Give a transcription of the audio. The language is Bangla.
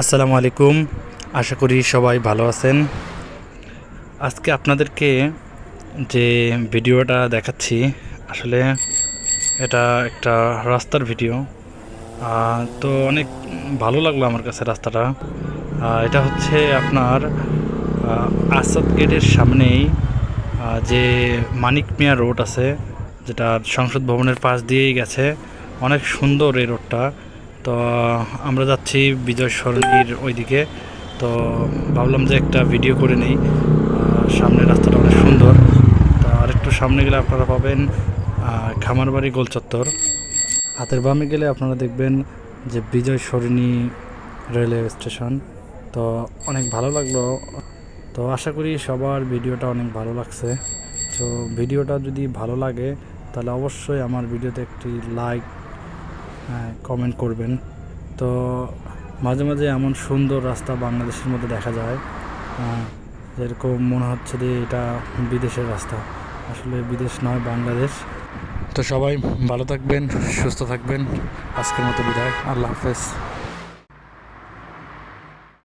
আসসালামু আলাইকুম। আশা করি সবাই ভালো আছেন। আজকে আপনাদেরকে যে ভিডিওটা দেখাচ্ছি, আসলে এটা একটা রাস্তার ভিডিও। তো অনেক ভালো লাগল আমার কাছে রাস্তাটা। এটা হচ্ছে আপনার আসাদ গেটের সামনেই যে মানিক মিয়া রোড আছে যেটা সংসদ ভবনের পাশ দিয়েই গেছে। অনেক সুন্দর এই রোডটা। তো আমরা যাচ্ছি বিজয় সরণির ওইদিকে। তো ভাবলাম যে একটা ভিডিও করে নেই। সামনের রাস্তাটা অনেক সুন্দর। তো আর একটু সামনে গেলে আপনারা পাবেন খামারবাড়ি গোল চত্বর হাতের বামে গেলে আপনারা দেখবেন যে বিজয় সরণি রেলওয়ে স্টেশন। তো অনেক ভালো লাগল। তো আশা করি সবার ভিডিওটা অনেক ভালো লাগছে। তো ভিডিওটা যদি ভালো লাগে, তাহলে অবশ্যই আমার ভিডিওতে একটি লাইক কমেন্ট করবেন। তো মাঝে মাঝে এমন সুন্দর রাস্তা বাংলাদেশের মধ্যে দেখা যায় যেরকম মনে হচ্ছে যে এটা বিদেশের রাস্তা। আসলে বিদেশ নয়, বাংলাদেশ। তো সবাই ভালো থাকবেন, সুস্থ থাকবেন। আজকের মতো বিদায়। আল্লাহ হাফেজ।